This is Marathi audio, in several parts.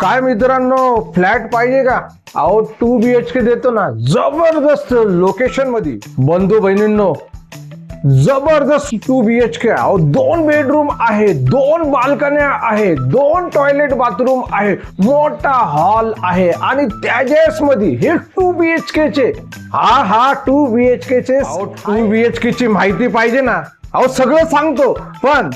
काय मित्रांनो फ्लॅट पाहिजे का? अहो टू बी एच के देतो ना. जबरदस्त लोकेशनमध्ये बंधू बहिणींनो जबरदस्त टू बी एच के अहो दोन बेडरूम आहे दोन बाल्कन्या आहे दोन टॉयलेट बाथरूम आहे. मोठा हॉल आहे. आणि त्याच्याच मध्ये हे टू बी एच के चे. हा हा टू बी एच के चे. टू बी एच के ची माहिती पाहिजे ना. अहो सगळं सांगतो. पण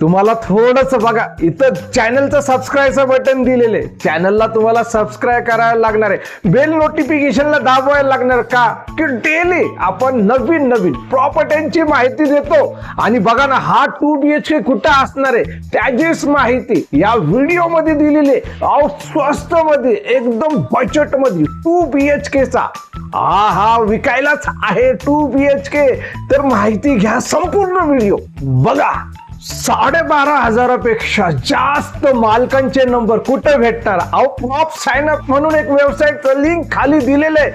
तुम्हाला थोडस बघा इथं चॅनलचं सबस्क्राईबचं बटन दिलेले. चॅनलला तुम्हाला सबस्क्राईब करायला लागणार आहे. बेल नोटिफिकेशनला दाबवायला लागणार का? की डेली आपण नवीन नवीन प्रॉपर्ट्यांची माहिती देतो. आणि बघा ना हा टू बी एच के कुठं असणार आहे? त्याचीच माहिती या व्हिडिओमध्ये दिलेली अहो स्वस्त मध्ये एकदम बजेटमध्ये टू बी एच के चा हा हा विकायलाच आहे टू बी एच के तर माहिती घ्या संपूर्ण व्हिडिओ. बघा. साडेबारा हजारापेक्षा जास्त मालकांचे नंबर कुठे भेटणार? अहो प्रॉप साइन अप म्हणून एक वेबसाईटचं लिंक खाली दिलेलं आहे.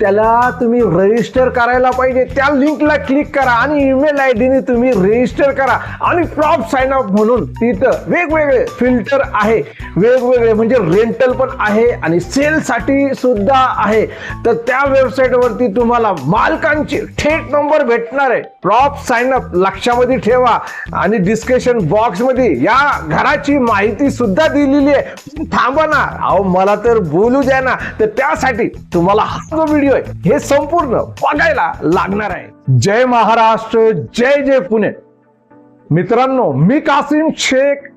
त्याला तुम्ही रजिस्टर करायला पाहिजे. त्या लिंकला क्लिक करा आणि ईमेल आय डीने तुम्ही रजिस्टर करा. आणि प्रॉप साइन अप म्हणून तिथं वेगवेगळे फिल्टर आहे. वेगवेगळे म्हणजे रेंटल पण आहे आणि सेलसाठी सुद्धा आहे. तर त्या वेबसाईटवरती तुम्हाला मालकांचे थेट नंबर भेटणार आहे. प्रॉप साइन अप लक्षामध्ये ठेवा आणि डिस्कशन बॉक्समध्ये या घराची माहिती सुद्धा दिलेली आहे. थांबा ना. अहो मला तर बोलू द्या ना. तर त्यासाठी तुम्हाला हा व्हिडिओ व्हिडिओ आहे हे संपूर्ण बघायला लागणार आहे. जय महाराष्ट्र जय जय पुणे. मित्रांनो मी कासिम शेख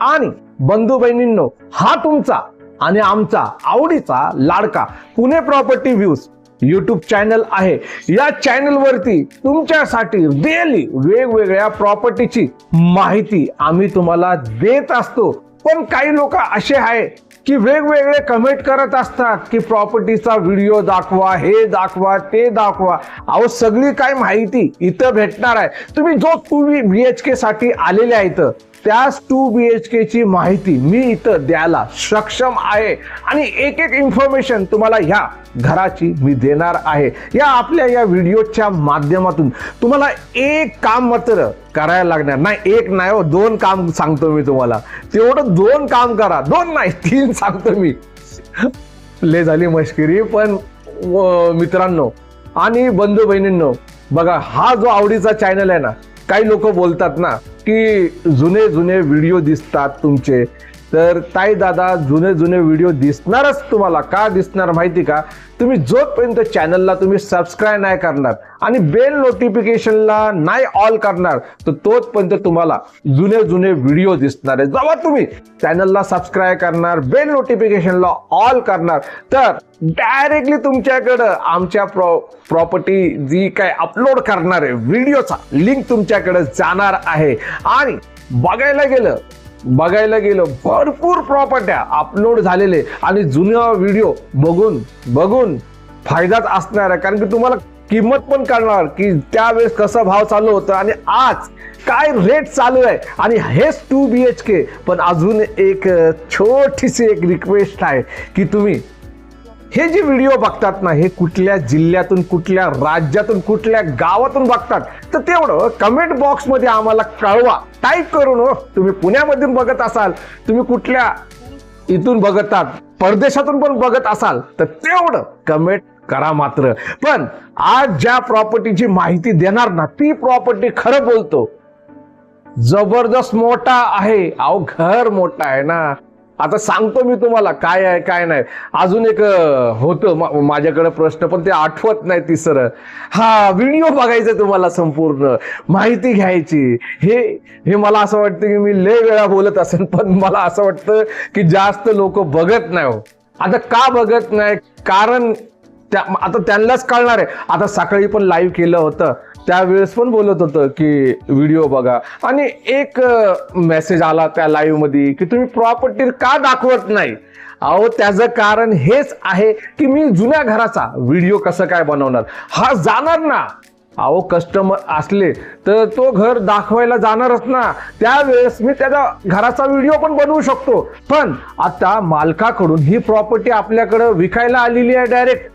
आणि बंधू बहिणींनो हा तुमचा आणि आमचा आवडीचा लाडका Pune property views YouTube channel आहे. या चॅनल वरती तुमच्यासाठी डेली वेगवेगळ्या प्रॉपर्टीची माहिती आम्ही तुम्हाला देत असतो. पण काही लोक असे आहे की वेगवेगळे कमेंट करत असतात की प्रॉपर्टीचा व्हिडिओ दाखवा हे दाखवा ते दाखवा. अहो सगळी काय माहिती इथं भेटणार आहे. तुम्ही जो टू बी एच के साठी आलेले आहेत त्याच टू बी एच के ची माहिती मी इथं द्यायला सक्षम आहे. आणि एक एक इन्फॉर्मेशन तुम्हाला ह्या घराची मी देणार आहे. या आपल्या या व्हिडिओच्या माध्यमातून तुम्हाला एक काम मात्र करायला लागणार. नाही एक नाही हो दोन काम सांगतो मी तुम्हाला. तेवढं दोन काम करा. दोन नाही तीन सांगतो मी. ले झाली मश्किरी पण मित्रांनो आणि बंधू बहिणींनो बघा हा जो आवडीचा चॅनल आहे ना काही लोक बोलतात ना की जुने जुने व्हिडिओ दिसतात तुमचे. तर ताई दादा जुने जुने व्हिडिओ दिसणारच तुम्हाला. का दिसणार माहिती का? तुम्ही जोपर्यंत चॅनलला तुम्ही सबस्क्राईब नाही करणार आणि बेल नोटिफिकेशनला नाही ऑल करणार तर तोचपर्यंत तुम्हाला जुने जुने व्हिडिओ दिसणार आहे जेव्हा तुम्ही. चॅनलला सबस्क्राईब करणार बेल नोटिफिकेशनला ऑल करणार. तर डायरेक्टली तुमच्याकडं आमच्या प्रॉ प्रॉपर्टी जी काय अपलोड करणार आहे व्हिडिओचा लिंक तुमच्याकडे जाणार आहे. आणि बघायला गेलं बघायला गेलं भरपूर प्रॉपर्ट्या अपलोड झालेले आणि जुन्या व्हिडिओ बघून बघून फायदाच असणार आहे. कारण की तुम्हाला किंमत पण कळणार की त्यावेळेस कसा भाव चालू होता आणि आज काय रेट चालू आहे. आणि हेच टू बी एच के पण अजून एक छोटीशी एक रिक्वेस्ट आहे की तुम्ही हे जे व्हिडिओ बघतात ना हे कुठल्या जिल्ह्यातून कुठल्या राज्यातून कुठल्या गावातून बघतात तर तेवढं कमेंट बॉक्समध्ये आम्हाला कळवा. टाईप करून हो तुम्ही पुण्यामधून बघत असाल तुम्ही कुठल्या इथून बघतात परदेशातून पण बघत असाल तर तेवढं कमेंट करा मात्र. पण आज ज्या प्रॉपर्टीची माहिती देणार ना ती प्रॉपर्टी खरं बोलतो. जबरदस्त मोठा आहे. अहो घर मोठा आहे ना. आता सांगतो मी तुम्हाला काय आहे काय नाही. अजून एक होतं मा- माझ्याकडे प्रश्न पण ते आठवत नाही तिसरं हा व्हिडिओ बघायचा तुम्हाला संपूर्ण. माहिती घ्यायची. हे हे मला असं वाटतं की मी लय वेळा बोलत असेल पण मला असं वाटतं की जास्त लोक बघत नाही हो. आता का बघत नाही? कारण त्या आता त्यांनाच कळणार आहे. आता सकाळी पण लाईव्ह केलं होतं. त्यावेळेस पण बोलत होतं की व्हिडिओ बघा. आणि एक मेसेज आला त्या लाईव्हमध्ये की तुम्ही प्रॉपर्टी का दाखवत नाही? अहो त्याचं कारण हेच आहे की मी जुन्या घराचा व्हिडिओ कसं काय बनवणार? हा जाणार ना. अहो कस्टमर असले तर तो घर दाखवायला जाणारच ना. त्यावेळेस मी त्याचा घराचा व्हिडिओ पण बनवू शकतो. पण आता मालकाकडून ही प्रॉपर्टी आपल्याकडं विकायला आलेली आहे डायरेक्ट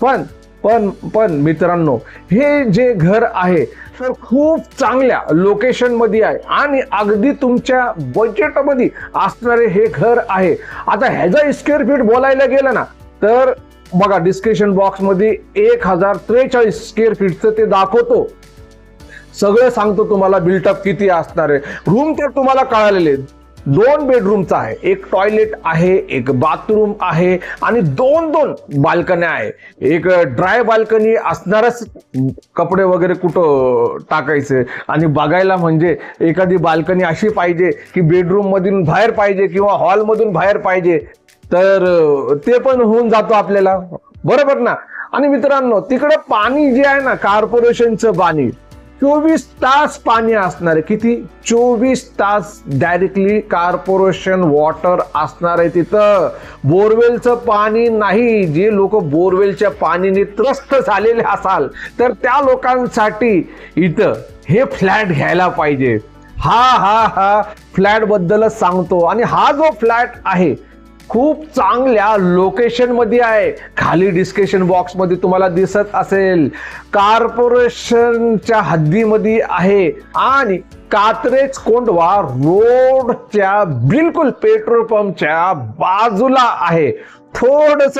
पण पण पण मित्रांनो हे जे घर आहे तर खूप चांगल्या लोकेशनमध्ये आहे आणि अगदी तुमच्या बजेटमध्ये असणारे हे घर आहे. आता ह्याचा स्क्वेअर फीट बोलायला गेलं ना तर बघा डिस्क्रिप्शन बॉक्समध्ये एक हजार त्रेचाळीस स्क्वेअर फीटचं ते दाखवतो. सगळं सांगतो तुम्हाला बिल्टअप किती असणार आहे. रूम तर तुम्हाला कळालेले. दोन बेडरूमचा आहे. एक टॉयलेट आहे एक बाथरूम आहे आणि दोन दोन बाल्कन्या आहे. एक ड्राय बाल्कनी असणारच कपडे वगैरे कुठं टाकायचे? आणि बघायला म्हणजे एखादी बाल्कनी अशी पाहिजे की बेडरूममधून बाहेर पाहिजे किंवा हॉलमधून बाहेर पाहिजे. तर ते पण होऊन जातो आपल्याला. बरोबर ना? आणि मित्रांनो तिकडं पाणी जे आहे ना कॉर्पोरेशनचं पाणी चोवीस तास पाणी असणार आहे. किती? चोवीस तास डायरेक्टली कॉर्पोरेशन वॉटर असणार आहे तिथं. बोरवेलचं पाणी नाही. जे लोक बोरवेलच्या पाणीने त्रस्त झालेले असाल तर त्या लोकांसाठी इथं हे फ्लॅट घ्यायला पाहिजे. हा हा हा फ्लॅटबद्दलच सांगतो. आणि हा जो फ्लॅट आहे खूप चांगल्या लोकेशनमध्ये आहे. खाली डिस्कशन बॉक्समध्ये तुम्हाला दिसत असेल. कॉर्पोरेशनच्या हद्दीमध्ये आहे. आणि कात्रेज कोंडवा रोडच्या बिलकुल पेट्रोल पंपच्या बाजूला आहे. थोडस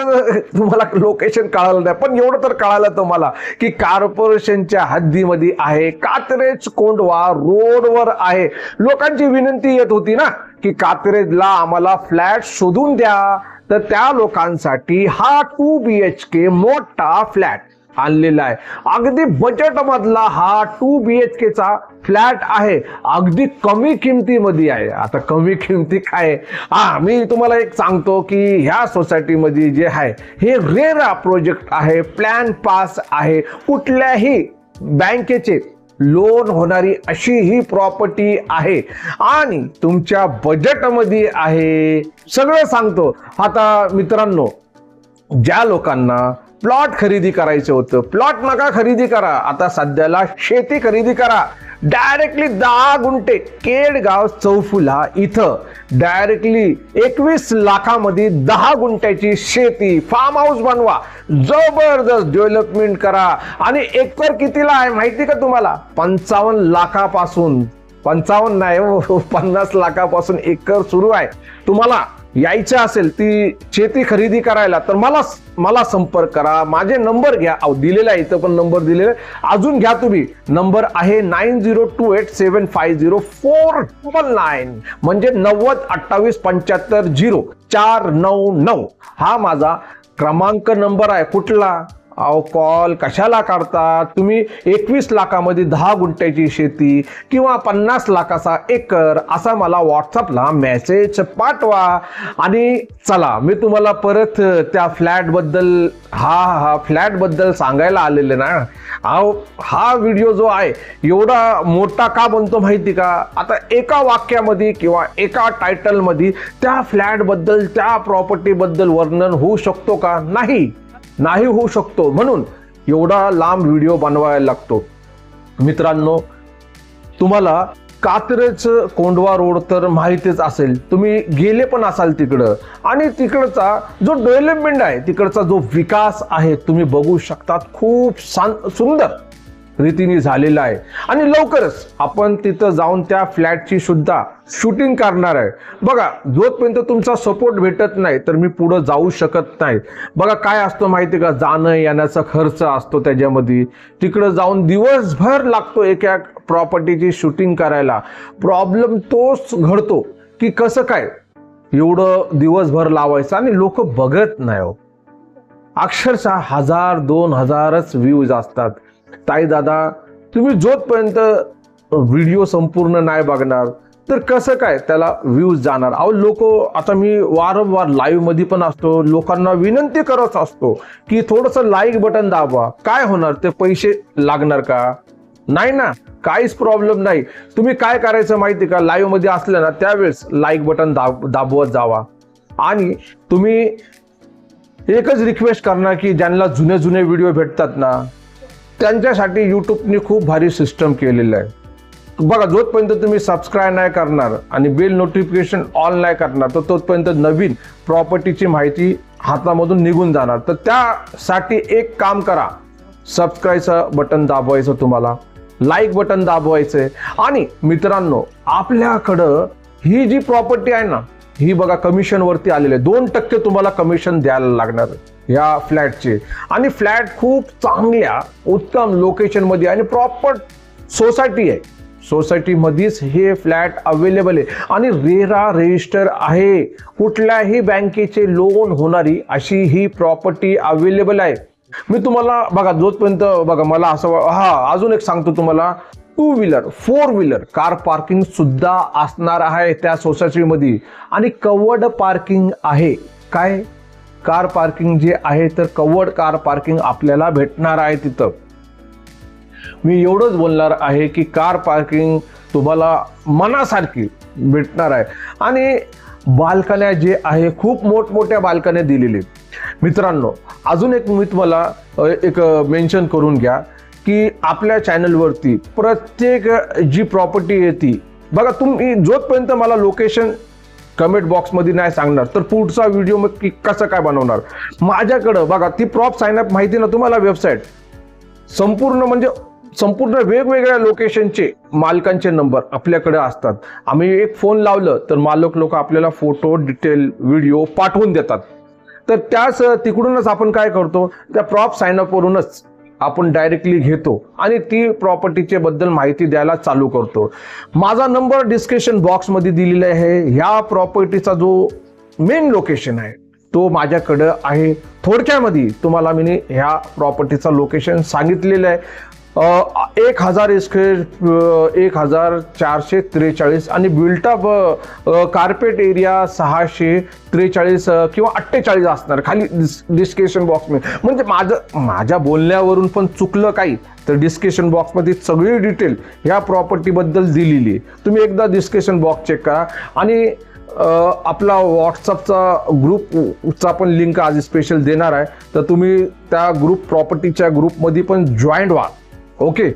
तुम्हाला लोकेशन कळालं नाही. पण एवढं तर कळालं तुम्हाला की कॉर्पोरेशनच्या हद्दीमध्ये आहे. कात्रेज कोंडवा रोडवर आहे. लोकांची विनंती येत होती ना की कात्रेजला आम्हाला फ्लॅट शोधून द्या. तर त्या लोकांसाठी हा टू बी एच के मोठा फ्लॅट. आणलेला आहे. अगदी बजेट मधला हा टू बी एच केचा फ्लॅट आहे. अगदी कमी किमतीमध्ये आहे. आता कमी किमती काय? आहे? हा मी तुम्हाला एक सांगतो की ह्या सोसायटीमध्ये जे आहे हे रेरा प्रोजेक्ट आहे प्लॅन पास आहे. कुठल्याही बँकेचे लोन होणारी अशी ही प्रॉपर्टी आहे. आणि तुमच्या बजेटमध्ये आहे. सगळं सांगतो. आता मित्रांनो ज्या लोकांना प्लॉट खरेदी करायचं होतं प्लॉट नका खरेदी करा. आता सध्याला शेती खरेदी करा. डायरेक्टली दहा गुंठे केडगाव चौफुला इथं डायरेक्टली एकवीस लाखामध्ये दहा गुंठ्याची शेती फार्म हाऊस बनवा. जबरदस्त डेव्हलपमेंट करा. आणि एकर कितीला आहे माहिती का तुम्हाला? पंचावन्न लाखापासून. पंचावन्न नाही हो, हो पन्नास लाखापासून एकर सुरू आहे. तुम्हाला यायचं असेल ती शेती खरेदी करायला तर मला मला संपर्क करा. माझे नंबर घ्या. अहो दिलेला आहे इथं पण नंबर दिलेला आहे. अजून घ्या तुम्ही. नंबर आहे nine zero two eight seven five zero four double nine. म्हणजे नव्वद अठ्ठावीस पंच्याहत्तर झिरो चार नऊ नऊ. हा माझा क्रमांक नंबर आहे. कुठला? अहो कॉल कशाला काढता? तुम्ही एकवीस लाखामध्ये दहा गुंठ्याची शेती किंवा पन्नास लाखाचा एकर असा मला व्हॉट्सअपला मेसेज पाठवा. आणि चला मी तुम्हाला परत त्या फ्लॅटबद्दल हा हा फ्लॅटबद्दल सांगायला आलेले ना. अहो हा व्हिडिओ जो आहे एवढा मोठा का बनतो माहिती का? आता एका वाक्यामध्ये किंवा एका टायटलमध्ये त्या फ्लॅटबद्दल त्या प्रॉपर्टीबद्दल वर्णन होऊ शकतो का? नाही. नाही होऊ शकतो. म्हणून एवढा लांब व्हिडिओ बनवायला लागतो. मित्रांनो तुम्हाला कात्रेच कोंडवा रोड तर माहितीच असेल. तुम्ही गेले पण असाल तिकडं. आणि तिकडचा जो डेव्हलपमेंट आहे तिकडचा जो विकास आहे तुम्ही बघू शकतात. खूप शांत सुंदर. रीतीने झालेला आहे. आणि लवकरच आपण तिथं जाऊन त्या फ्लॅटची सुद्धा शूटिंग करणार आहे. बघा जोपर्यंत तुमचा सपोर्ट भेटत नाही तर मी पुढं जाऊ शकत नाही. बघा काय असतं माहिती का? जाणं येण्याचा खर्च असतो त्याच्यामध्ये. तिकडं जाऊन दिवसभर लागतो एका प्रॉपर्टीची शूटिंग करायला. प्रॉब्लेम तोच घडतो की कसं काय? एवढं दिवसभर लावायचं आणि लोक बघत नाही हो. अक्षरशः हजार दोन हजारच व्ह्यूज असतात. ताई दादा तुम्ही जोपर्यंत व्हिडिओ संपूर्ण नाही बघणार तर कसं काय त्याला व्ह्यूज जाणार? अहो लोक आता मी वारंवार लाईव्हमध्ये पण असतो लोकांना विनंती करत असतो की थोडस लाईक बटन दाबा. काय होणार? ते पैसे लागणार का? नाही ना काहीच प्रॉब्लेम नाही. तुम्ही काय करायचं माहिती का? लाईव्हमध्ये असलं ना त्यावेळेस लाईक बटन दाब दाबवत जावा. आणि तुम्ही एकच रिक्वेस्ट करणार की ज्यांना जुने जुने व्हिडिओ भेटतात ना त्यांच्यासाठी यूट्यूबने खूप भारी सिस्टम केलेलं आहे. बघा जोपर्यंत तुम्ही सबस्क्राईब नाही करणार आणि बेल नोटिफिकेशन ऑन नाही करणार तर तोपर्यंत नवीन प्रॉपर्टीची माहिती हातामधून निघून जाणार. तर त्यासाठी एक काम करा. सबस्क्राईबचं बटन दाबवायचं तुम्हाला लाईक बटन दाबवायचं आहे आणि मित्रांनो आपल्याकडं ही जी प्रॉपर्टी आहे ना ही बघा कमिशन वरती आहे दोन टक्के तुम्हाला कमिशन द्यायला लागणार या फ्लॅटचे. आणि फ्लॅट खूप चांगल्या उत्तम लोकेशनमध्ये आणि प्रॉपर सोसायटी आहे. सोसायटीमध्येच हे फ्लॅट अवेलेबल आहे. आणि रेरा रजिस्टर आहे. कुठल्याही बँकेचे लोन होणारी अशी ही प्रॉपर्टी अवेलेबल आहे. मी तुम्हाला बघा जोपर्यंत बघा मला असं हा अजून एक सांगतो तुम्हाला. Two wheeler four wheeler car parking सुद्धा असणार आहे त्या सोसायटीमध्ये आणि कवर्ड पार्किंग आहे. काय? कार पार्किंग जे आहे तर कवर्ड कार पार्किंग आपल्याला भेटणार आहे तिथं. मी एवढंच बोलणार आहे की कार पार्किंग तुम्हाला मनासारखी भेटणार आहे. आणि बालकन्या जे आहे खूप मोठमोठ्या बालकन्या दिलेली. मित्रांनो अजून एक मी तुम्हाला एक मेन्शन करून घ्या. की आपल्या चॅनलवरती प्रत्येक जी प्रॉपर्टी येते बघा तुम्ही जोपर्यंत मला लोकेशन कमेंट बॉक्समध्ये नाही सांगणार तर पुढचा व्हिडिओ मग की कसं काय बनवणार? माझ्याकडं बघा ती प्रॉप सायनअप माहिती ना तुम्हाला वेबसाईट संपूर्ण म्हणजे संपूर्ण वेगवेगळ्या लोकेशनचे मालकांचे नंबर आपल्याकडे असतात. आम्ही एक फोन लावलं तर मालक लोक आपल्याला फोटो डिटेल व्हिडिओ पाठवून देतात. तर त्याच तिकडूनच आपण काय करतो? त्या प्रॉप सायनअपवरूनच अप वरूनच आपण डायरेक्टली घेतो आणि ती प्रॉपर्टीचे बद्दल माहिती द्यायला चालू करतो. माझा नंबर डिस्क्रिप्शन बॉक्समध्ये दिलेला आहे. ह्या प्रॉपर्टीचा जो मेन लोकेशन आहे तो माझ्याकडं आहे. थोडक्यामध्ये तुम्हाला मी ह्या प्रॉपर्टीचा लोकेशन सांगितलेलं आहे. एक हजार स्क्वेअर एक हजार चारशे त्रेचाळीस आणि बिल्टअप कार्पेट एरिया सहाशे त्रेचाळीस किंवा अठ्ठेचाळीस असणार. खाली डिस्क्रिप्शन बॉक्समध्ये. म्हणजे माझं माझ्या बोलण्यावरून पण चुकलं काही तर डिस्क्रिप्शन बॉक्समध्ये सगळी डिटेल ह्या प्रॉपर्टीबद्दल दिलेली आहे. तुम्ही एकदा डिस्क्रिप्शन बॉक्स चेक करा. आणि आपला व्हॉट्सअपचा ग्रुपचा पण लिंक आज स्पेशल देणार आहे. तर तुम्ही त्या ग्रुप प्रॉपर्टीच्या ग्रुपमध्ये पण जॉईंट व्हा. ओके.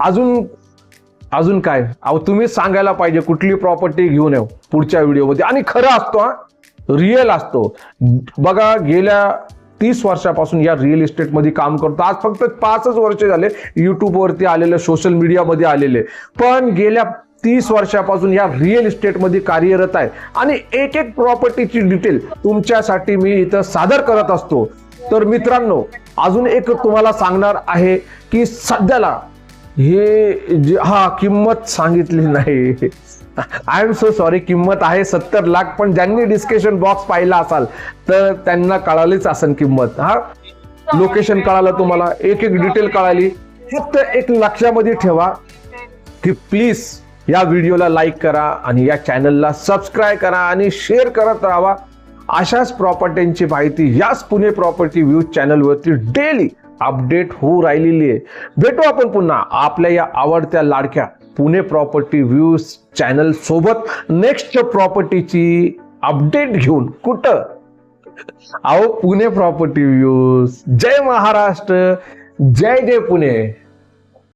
अजून अजून काय? अहो तुम्हीच सांगायला पाहिजे कुठली प्रॉपर्टी घेऊन येऊ पुढच्या व्हिडिओमध्ये आणि खरं असतो हा रिअल असतो. बघा गेल्या तीस वर्षापासून या रिअल इस्टेटमध्ये काम करतो. आज फक्त पाचच वर्ष झाले युट्यूबवरती आलेले सोशल मीडियामध्ये आलेले. पण गेल्या तीस वर्षापासून या रिअल इस्टेटमध्ये कार्यरत आहे. आणि एक एक प्रॉपर्टीची डिटेल तुमच्यासाठी मी इथं सादर करत असतो. तर मित्रांनो अजून एक तुम्हाला सांगणार आहे की सध्याला हे जे हा किंमत सांगितली नाही. आय एम सो सॉरी किंमत आहे सत्तर लाख पण ज्यांनी डिस्कशन बॉक्स पाहिला असाल तर त्यांना कळालीच असेल किंमत. हा? लोकेशन कळालं तुम्हाला एक एक डिटेल कळाली. फक्त एक लक्षामध्ये ठेवा की प्लीज या व्हिडिओला लाईक करा आणि या चॅनलला सबस्क्राईब करा आणि शेअर करत राहा. अशाच प्रॉपर्टींची माहिती याच पुणे प्रॉपर्टी व्ह्यूज चॅनलवरती डेली अपडेट होऊ राहिलेली आहे. भेटू आपण पुन्हा आपल्या या आवडत्या लाडक्या पुणे प्रॉपर्टी व्ह्यूज चॅनल सोबत नेक्स्ट प्रॉपर्टीची अपडेट घेऊन कुठं? अहो पुणे प्रॉपर्टी व्ह्यूज जय महाराष्ट्र. जय जय पुणे.